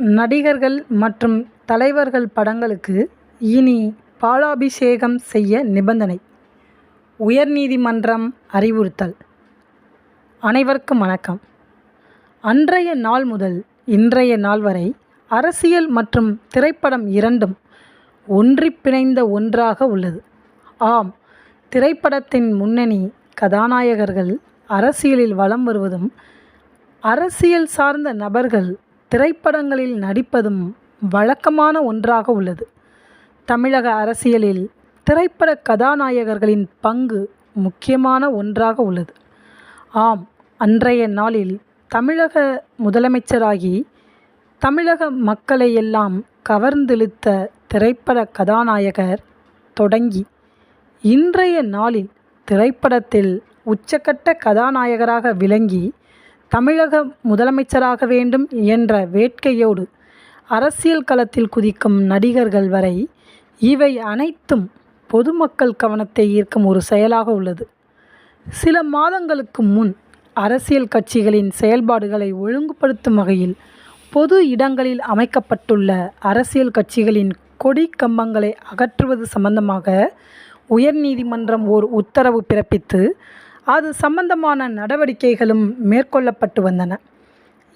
நடிகர்கள் மற்றும் தலைவர்கள் படங்களுக்கு இனி பாலாபிஷேகம் செய்ய நிபந்தனை. உயர்நீதிமன்றம் அறிவுறுத்தல். அனைவருக்கும் வணக்கம். அன்றைய நாள் முதல் இன்றைய நாள் வரை அரசியல் மற்றும் திரைப்படம் இரண்டும் ஒன்றிப்பிணைந்த ஒன்றாக உள்ளது. ஆம் திரைப்படத்தின் முன்னணி கதாநாயகர்கள் அரசியலில் வலம் வருவதும் அரசியல் சார்ந்த நபர்கள் திரைப்படங்களில் நடிப்பதும் வழக்கமான ஒன்றாக உள்ளது. தமிழக அரசியலில் திரைப்பட கதாநாயகர்களின் பங்கு முக்கியமான ஒன்றாக உள்ளது. ஆம் அன்றைய நாளில் தமிழக முதலமைச்சராகி தமிழக மக்களை எல்லாம் கவர்ந்திழுத்த திரைப்பட கதாநாயகர் தொடங்கி இன்றைய நாளில் திரைப்படத்தில் உச்சக்கட்ட கதாநாயகராக விளங்கி தமிழக முதலமைச்சராக வேண்டும் என்ற வேட்கையோடு அரசியல் களத்தில் குதிக்கும் நடிகர்கள் வரை இவை அனைத்தும் பொதுமக்கள் கவனத்தை ஈர்க்கும் ஒரு செயலாக உள்ளது. சில மாதங்களுக்கு முன் அரசியல் கட்சிகளின் செயல்பாடுகளை ஒழுங்குபடுத்தும் வகையில் பொது இடங்களில் அமைக்கப்பட்டுள்ள அரசியல் கட்சிகளின் கொடி கம்பங்களை அகற்றுவது சம்பந்தமாக உயர்நீதிமன்றம் ஓர் உத்தரவு பிறப்பித்து அது சம்பந்தமான நடவடிக்கைகளும் மேற்கொள்ளப்பட்டு வந்தன.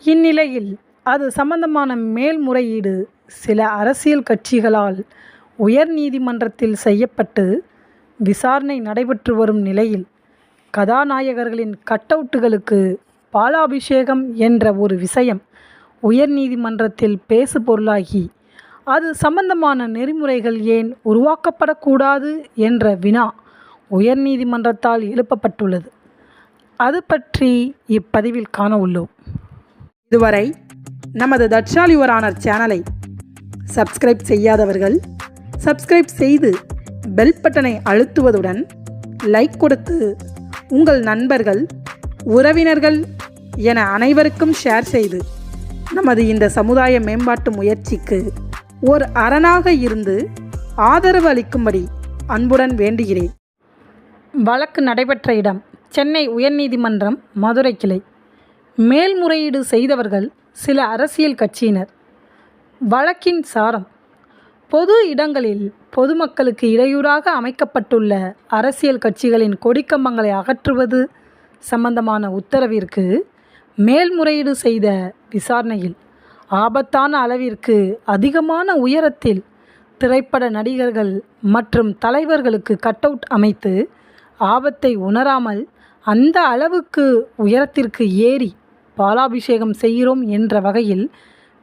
இந்நிலையில் அது சம்பந்தமான மேல்முறையீடு சில அரசியல் கட்சிகளால் உயர்நீதிமன்றத்தில் செய்யப்பட்டு விசாரணை நடைபெற்று வரும் நிலையில் கதாநாயகர்களின் கட்டவுட்டுகளுக்கு பாலாபிஷேகம் என்ற ஒரு விஷயம் உயர்நீதிமன்றத்தில் பேசு பொருளாகி அது சம்பந்தமான நெறிமுறைகள் ஏன் உருவாக்கப்படக்கூடாது என்ற வினா உயர்நீதிமன்றத்தால் எழுப்பப்பட்டுள்ளது. அது பற்றி இப்பதிவில் காண உள்ளோம். இதுவரை நமது தட்சால் யுவர் ஆனர் சேனலை சப்ஸ்கிரைப் செய்யாதவர்கள் சப்ஸ்கிரைப் செய்து பெல் பட்டனை அழுத்துவதுடன் லைக் கொடுத்து உங்கள் நண்பர்கள் உறவினர்கள் என அனைவருக்கும் ஷேர் செய்து நமது இந்த சமுதாய மேம்பாட்டு முயற்சிக்கு ஒரு அரணாக இருந்து ஆதரவு அளிக்கும்படி அன்புடன் வேண்டுகிறேன். வழக்கு நடைபெற்ற இடம் சென்னை உயர்நீதிமன்றம் மதுரை கிளை. மேல்முறையீடு செய்தவர்கள் சில அரசியல் கட்சியினர். வழக்கின் சாரம். பொது இடங்களில் பொதுமக்களுக்கு இடையூறாக அமைக்கப்பட்டுள்ள அரசியல் கட்சிகளின் கொடிக்கம்பங்களை அகற்றுவது சம்பந்தமான உத்தரவிற்கு மேல்முறையீடு செய்த விசாரணையில் ஆபத்தான அளவிற்கு அதிகமான உயரத்தில் திரைப்பட நடிகர்கள் மற்றும் தலைவர்களுக்கு கட்டவுட் அமைத்து ஆபத்தை உணராமல் அந்த அளவுக்கு உயரத்திற்கு ஏறி பாலாபிஷேகம் செய்கிறோம் என்ற வகையில்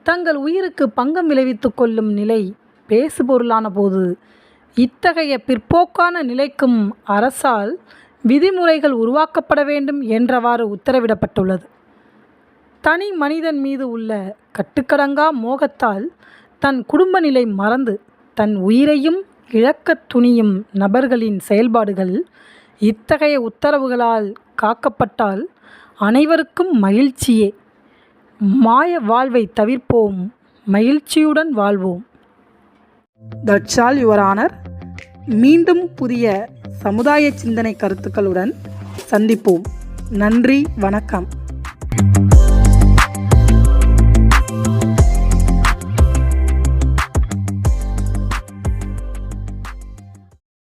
தங்கள் உயிருக்கு பங்கம் விளைவித்து கொள்ளும் நிலை பேசுபொருளான போது இத்தகைய பிற்போக்கான நிலைக்கும் அரசால் விதிமுறைகள் உருவாக்கப்பட வேண்டும் என்றவாறு உத்தரவிடப்பட்டுள்ளது. தனி மனிதன் மீது உள்ள கட்டுக்கடங்கா மோகத்தால் தன் குடும்ப நிலை மறந்து தன் உயிரையும் இழக்கத் துணியும் நபர்களின் செயல்பாடுகள் இத்தகைய உத்தரவுகளால் காக்கப்பட்டால் அனைவருக்கும் மகிழ்ச்சியே. மாய வாழ்வை தவிர்ப்போம் மகிழ்ச்சியுடன் வாழ்வோம். That's all your honour. மீண்டும் புதிய சமுதாய சிந்தனை கருத்துக்களுடன் சந்திப்போம். நன்றி வணக்கம்.